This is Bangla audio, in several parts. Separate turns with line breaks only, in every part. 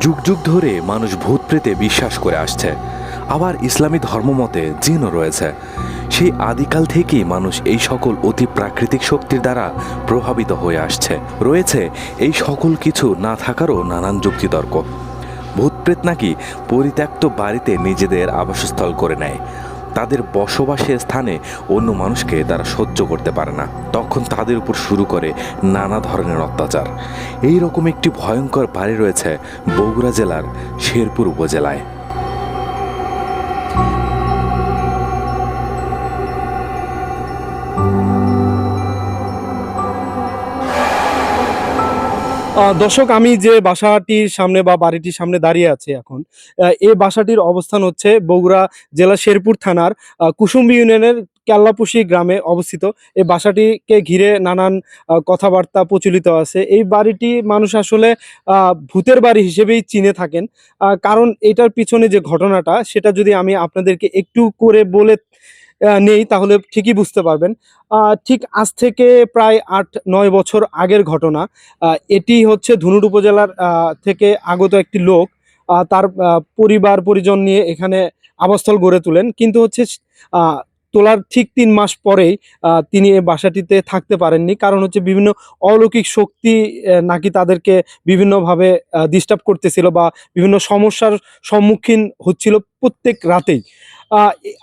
যুগ যুগ ধরে মানুষ ভূত প্রেতে বিশ্বাস করে আসছে। আবার ইসলামী ধর্মমতে জিনও রয়েছে। সেই আদিকাল থেকেই মানুষ এই সকল অতি প্রাকৃতিক শক্তির দ্বারা প্রভাবিত হয়ে আসছে। রয়েছে এই সকল কিছু না থাকারও নানান যুক্তিতর্ক। ভূতপ্রেত নাকি পরিত্যক্ত বাড়িতে নিজেদের আবাসস্থল করে নেয়। তাদের বসবাসের স্থানে অন্য মানুষকে তারা সহ্য করতে পারে না। তখন তাদের উপর শুরু করে নানা ধরনের অত্যাচার। এই রকম একটি ভয়ঙ্কর বাড়ি রয়েছে বগুড়া জেলার শেরপুর উপজেলায়।
দর্শক, আমি যে বাসাটির সামনে বা বাড়িটির সামনে দাঁড়িয়ে আছি এখন এই বাসাটির অবস্থান হচ্ছে বগুড়া জেলা শেরপুর থানার কুসুম্বি ইউনিয়নের কেল্লাপুশি গ্রামে অবস্থিত। এই বাসাটিকে ঘিরে নানান কথাবার্তা প্রচলিত আছে। এই বাড়িটি মানুষ আসলে ভূতের বাড়ি হিসেবেই চিনে থাকেন। কারণ এটার পিছনে যে ঘটনাটা, সেটা যদি আমি আপনাদেরকে একটু করে বলে নেই, তাহলে ঠিকই বুঝতে পারবেন। ঠিক আজ থেকে প্রায় আট, নয় বছর আগের ঘটনা। এটি হচ্ছে ধুনুট উপজেলার থেকে আগত একটি লোক তার পরিবার, পরিজন নিয়ে এখানে আবাসস্থল গড়ে তোলেন। কিন্তু হচ্ছে তোলার ঠিক তিন মাস পরেই তিনি এই বাসাটিতে থাকতে পারেননি। কারণ হচ্ছে বিভিন্ন অলৌকিক শক্তি নাকি তাদেরকে বিভিন্নভাবে ডিস্টার্ব করতেছিল বা বিভিন্ন সমস্যার সম্মুখীন হচ্ছিল প্রত্যেক রাতেই।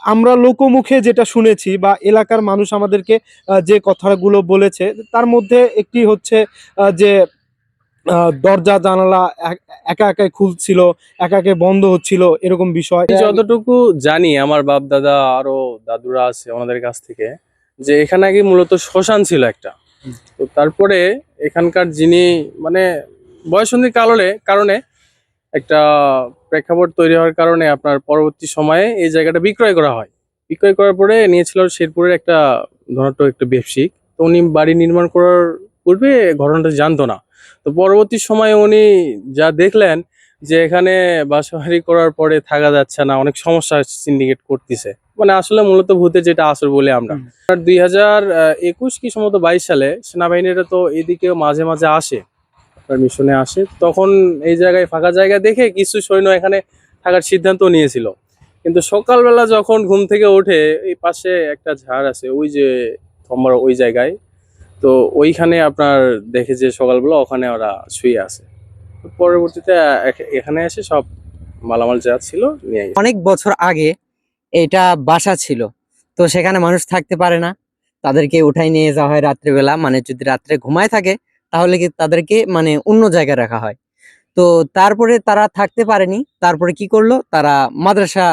আমরা লোকমুখে যেটা শুনেছি বা এলাকার মানুষ আমাদেরকে যে কথাগুলো বলেছে তার মধ্যে একটি হচ্ছে যে দরজা জানালা এক- একা একাই খুলছিল একা একে বন্ধ হচ্ছিল এরকম বিষয়।
যতটুকু জানি আমার বাপ দাদা আরও দাদুরা আছে ওনাদের কাছ থেকে যে এখানে আগে মূলত শ্মশান ছিল একটা। তো তারপরে এখানকার যিনি মানে বয়সন্ধি কারণে কারণে একটা প্রেক্ষাপট তৈরি হওয়ার কারণে আপনার পরবর্তী সময়ে এই জায়গাটা বিক্রয় করা হয়। বিক্রয় করার পরে নিয়েছিল শেরপুরের একটা ধনাট্য একটা ব্যবসায়িক তো উনি বাড়ি নির্মাণ করার পূর্বে ঘটনাটা জানতো না। তো পরবর্তী সময়ে উনি যা দেখলেন যে এখানে বাসাহারি করার পরে থাকা যাচ্ছে না অনেক সমস্যা সিন্ডিকেট করতেছে। মানে আসলে মূলত ভূতে যেটা আসর বলে আমরা। দুই হাজার একুশ কি সম্ভবত বাইশ সালে সেনাবাহিনীরা তো এদিকেও মাঝে মাঝে আসে। আপনার মিশনে আসে, তখন এই জায়গায় ফাঁকা জায়গা দেখে কিছু সৈন্য এখানে থাকার সিদ্ধান্ত নিয়েছিল। কিন্তু সকালবেলা যখন ঘুম থেকে ওঠে, এই পাশে একটা ঝাড় আছে, ওই যে থম্বার, ওই জায়গায়। তো ওইখানে আপনার দেখে যে সকালবেলা ওখানে ওরা শুয়ে আছে। পরবর্তীতে এখানে এসে সব মালামাল যা ছিল নিয়ে
অনেক বছর আগে এটা বাসা ছিল, তো সেখানে মানুষ থাকতে পারে না। তাদেরকে উঠাই নিয়ে যাওয়া হয় রাত্রেবেলা মানে যদি রাত্রে ঘুমায় থাকে তাহলে কি তাদেরকে মানে অন্য জায়গায় রাখা হয়। তো তারপরে তারা থাকতে পারেনি, তারপরে কি করল? তারা মাদ্রাসা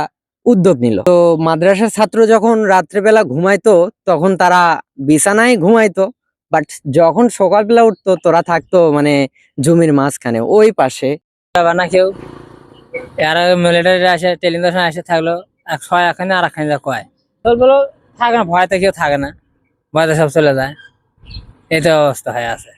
উদ্যোগ নিল। তো মাদ্রাসার ছাত্র যখন রাত্রেবেলা ঘুমাইতো, তখন তারা বিছানায় ঘুমাইতো বাট যখন সকালবেলা উঠতো, তোরা থাকতো মানে জমির মাঝখানে, ওই পাশে।
না কেউ মিলিটারি আসে টেলিভিশন এসে থাকল এক ছয় এখানে আর এখানে কয়। বলো, থাকে না ভয়তে কেউ থাকে না ভয়তে সব চলে যায়। এই তো অবস্থা হয়ে আছে।